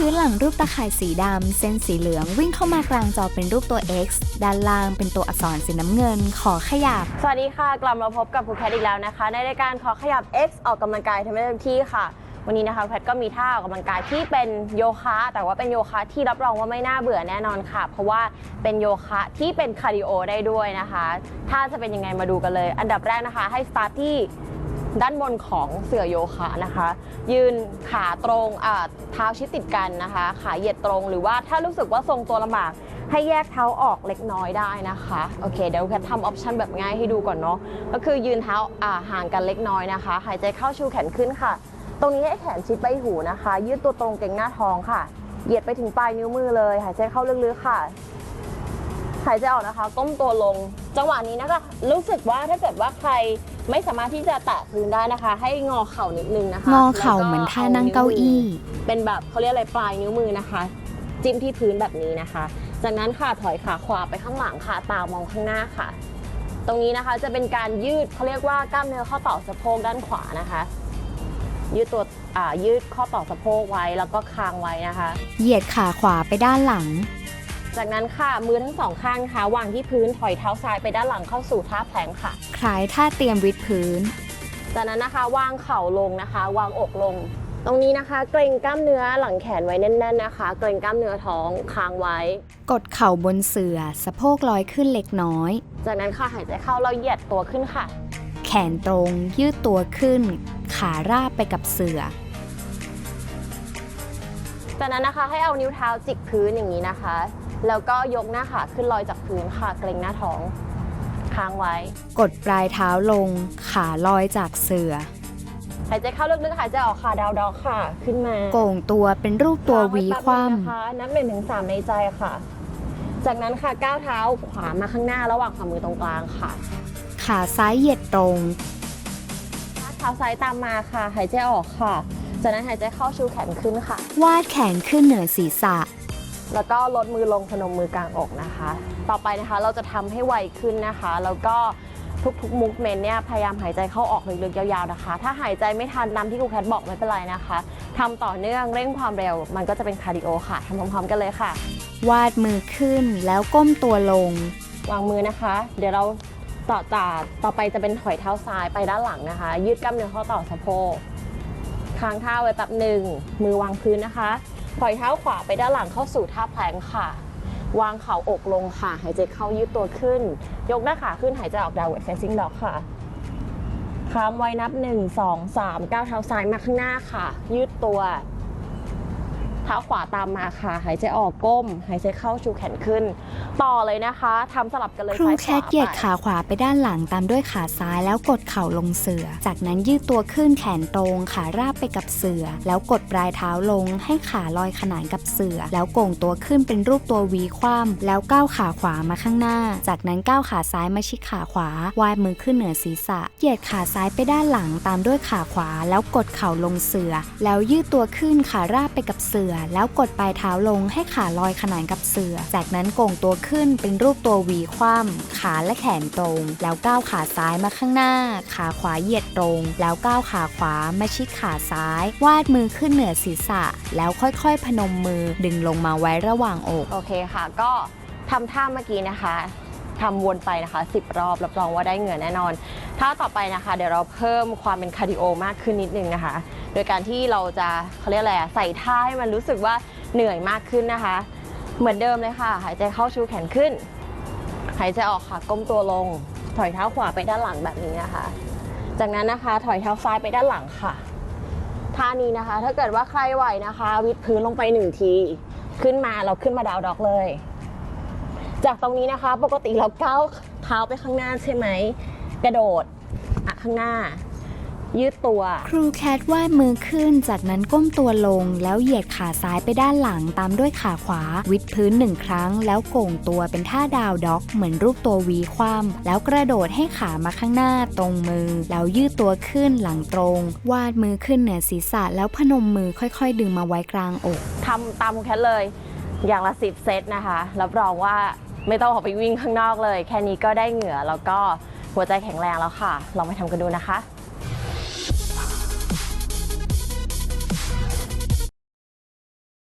พื้นหลังรูปตะข่ายสีดำ เส้นสีเหลืองวิ่งเข้ามากลางจอเป็นรูปตัว X ด้านล่างเป็นตัวอักษรสีน้ำเงิน ขอขยับ สวัสดีค่ะ กลับมาพบกับครูแคทอีกแล้วนะคะ ในรายการขอขยับ X ออกกำลังกายทำให้เต็มที่ค่ะ วันนี้นะคะแพทก็มีท่าออกกำลังกายที่เป็นโยคะ แต่ว่าเป็นโยคะที่รับรองว่าไม่น่าเบื่อแน่นอนค่ะ เพราะว่าเป็นโยคะที่เป็นคาร์ดิโอได้ด้วยนะคะท่าจะเป็นยังไงมาดูกันเลย อันดับแรกนะคะ ให้สตาร์ทที่ ด้านบนของเสื่อโยคะนะคะ ยืนขาตรงอ่าเท้าชิดติดกันนะคะ ขาเหยียดตรงหรือว่าถ้ารู้สึกว่าทรงตัวลำบากให้แยกเท้าออกเล็กน้อยได้นะคะ โอเค เดี๋ยวแพททำออปชันแบบง่ายให้ดูก่อนเนาะก็คือยืนเท้าอ่าห่างกันเล็กน้อยนะคะ หายใจเข้าชูแขนขึ้นค่ะ ตรงนี้ให้แขนชิดใบหูนะคะ ยืดตัวตรงเก่งหน้าท้องค่ะ เหยียดไปถึงปลายนิ้วมือเลย หายใจเข้าลึกๆค่ะ หายใจออกนะคะ ก้มตัวลง จังหวะนี้นะคะ รู้สึกว่าถ้าเกิดว่าใครไม่สามารถที่จะแตะพื้นได้นะคะ ให้งอเข่านิดนึงนะคะงอเข่าเหมือนท่านั่งเก้าอี้ เป็นแบบเขาเรียกอะไรปลายนิ้วมือนะคะ จิ้มที่พื้นแบบนี้นะคะ จากนั้นค่ะถอยขาขวาไปข้างหลังค่ะตามองข้างหน้าค่ะ ตรงนี้นะคะจะเป็นการยืดเขาเรียกว่ากล้ามเนื้อข้อต่อสะโพกด้านขวานะคะ ยืดตัวอ่ายืดข้อต่อสะโพกไว้แล้วก็คางไว้นะคะ เหยียดขาขวาไปด้านหลัง จากนั้นค่ะ มือทั้งสองข้างนะคะวางที่พื้นถอยเท้าซ้ายไปด้านหลังเข้าสู่ท่าแพลงก์ค่ะ คล้ายท่าเตรียมวิดพื้น จากนั้นนะคะวางเข่าลงนะคะ วางอกลง ตรงนี้นะคะเกรงกล้ามเนื้อหลังแขนไว้แน่น ๆนะคะ เกรงกล้ามเนื้อท้องค้างไว้ กดเข่าบนเสื่อสะโพกลอยขึ้นเล็กน้อย จากนั้นค่ะหายใจเข้าแล้วเหยียดตัวขึ้นค่ะ แขนตรงยืดตัวขึ้น ขาราบไปกับเสื่อจากนั้นนะคะให้เอานิ้วเท้าจิกพื้นอย่างนี้นะคะ แล้วก็ยกหน้าขาขึ้นลอยจากพื้นค่ะ เกรงหน้าท้องค้างไว้ กดปลายเท้าลง ขาลอยจากเสื่อหายใจเข้าลึกๆหายใจออกค่ะ ดาวดอกค่ะ ขึ้นมาโก่งตัวเป็นรูปตัววีคว่งไแป๊บนึงนะคะนับหนึ่งถึงสามในใจค่ะ จากนั้นค่ะก้าวเท้าขวามาข้างหน้าระหว่างฝ่ามือตรงกลางค่ะำขาซ้ายเหยียดตรง เท้าซ้ายตามมาค่ะ หายใจออกค่ะ จากนั้นหายใจเข้าชูแขนขึ้นค่ะ วาดแขนขึ้นเหนือศีรษะ แล้วก็ลดมือลงพนมมือกลางอกนะคะ ต่อไปนะคะเราจะทำให้ไวขึ้นนะคะ แล้วก็ทุกๆมุกเมนเนี่ยพยายามหายใจเข้าออกลึกๆยาวๆนะคะ ถ้าหายใจไม่ทันตามที่ครูแคทบอกไม่เป็นไรนะคะทำต่อเนื่องเร่งความเร็ว มันก็จะเป็นคาร์ดิโอค่ะทำพร้อมๆกันเลยค่ะ วาดมือขึ้นแล้วก้มตัวลง วางมือนะคะ เดี๋ยวเราต่อจากต่อไปจะเป็นถอยเท้าซ้ายไปด้านหลังนะคะ ยืดกล้ามเนื้อข้อต่อสะโพกค้างท่าไว้แป๊บหนึ่งมือวางพื้นนะคะ ถอยเท้าขวาไปด้านหลังเข้าสู่ท่าแพลงค่ะ วางเข่าอกลงค่ะ หายใจเข้ายืดตัวขึ้น ยกหน้าขาขึ้นหายใจออกดาวเว r เฟซิ่งด็อกค่ะ ค้างไว้นับ 1 2 3ก้าวเท้าซ้ายมาข้างหน้าค่ะ ยืดตัว เท้าขวาตามมาค่ะ หายใจออกก้ม หายใจเข้าชูแขนขึ้น ต่อเลยนะคะทำสลับกันเลยครูซ้ายแคขวาทเหยียดไปขาขวาไปด้านหลังตามด้วยขาซ้ายแล้วกดเข่าลงเสื่อจากนั้นยืดตัวขึ้นแขนตรงขาราบไปกับเสื่อแล้วกดปลายเท้าลง ให้ขาลอยขนานกับเสื่อแล้วโก่งตัวขึ้นเป็นรูปตัววีคว่ำแล้วก้าวขาขวามาข้างหน้า จากนั้นก้าวขาซ้ายมาชิดขาขวาวายมือขึ้นเหนือศีรษะ เหยียดขาซ้ายไปด้านหลังตามด้วยขาขวา แล้วกดเข่าลงเสื่อแล้วยืดตัวขึ้นขาราบไปกับเสื่อแล้วกดปลายเท้าลงให้ขาลอยขนานกับเสือ จากนั้นโก่งตัวขึ้นเป็นรูปตัววีคว่ำขาและแขนตรง แล้วก้าวขาซ้ายมาข้างหน้า ขาขวาเหยียดตรง แล้วก้าวขาขวามาชิดขาซ้าย วาดมือขึ้นเหนือศีรษะ แล้วค่อยๆ พนมมือดึงลงมาไว้ระหว่างอก โอเคค่ะ ก็ทำท่าเมื่อกี้นะคะ ทำวนไปนะคะ 10 รอบรับรองว่าได้เหงื่อแน่นอนท่าต่อไปนะคะ เดี๋ยวเราเพิ่มความเป็นคาร์ดิโอมากขึ้นนิดนึงนะคะ โดยการที่เราจะเขาเรียกอะไรอะใส่ท่าให้มันรู้สึกว่าเหนื่อยมากขึ้นนะคะ เหมือนเดิมเลยค่ะ หายใจเข้าชูแขนขึ้น หายใจออกค่ะก้มตัวลง ถอยเท้าขวาไปด้านหลังแบบนี้นะคะ จากนั้นนะคะถอยเท้าซ้ายไปด้านหลังค่ะท่านี้นะคะ ถ้าเกิดว่าใครไหวนะคะ วิดพื้นลงไปหนึ่งที ขึ้นมาเราขึ้นมาดาวด็อกเลย จากตรงนี้นะคะ ปกติเราก้าวเท้าไปข้างหน้าใช่ไหม กระโดดอะข้างหน้า ยืดตัว ครูแคทวาดมือขึ้น จากนั้นก้มตัวลง แล้วเหยียดขาซ้ายไปด้านหลัง ตามด้วยขาขวา วิดพื้นหนึ่งครั้ง แล้วโก่งตัวเป็นท่าดาวด็อก เหมือนรูปตัววีคว่ำแล้วกระโดดให้ขามาข้างหน้าตรงมือ แล้วยืดตัวขึ้นหลังตรง วาดมือขึ้นเหนือศีรษะ แล้วพนมมือค่อย ๆ ดึงมาไว้กลางอกทำตามคุณแคทเลย อย่างละสิบเซตนะคะ รับรองว่า ไม่ต้องออกไปวิ่งข้างนอกเลย แค่นี้ก็ได้เหงื่อแล้วก็หัวใจแข็งแรงแล้วค่ะ ลองไปทำกันดูนะคะ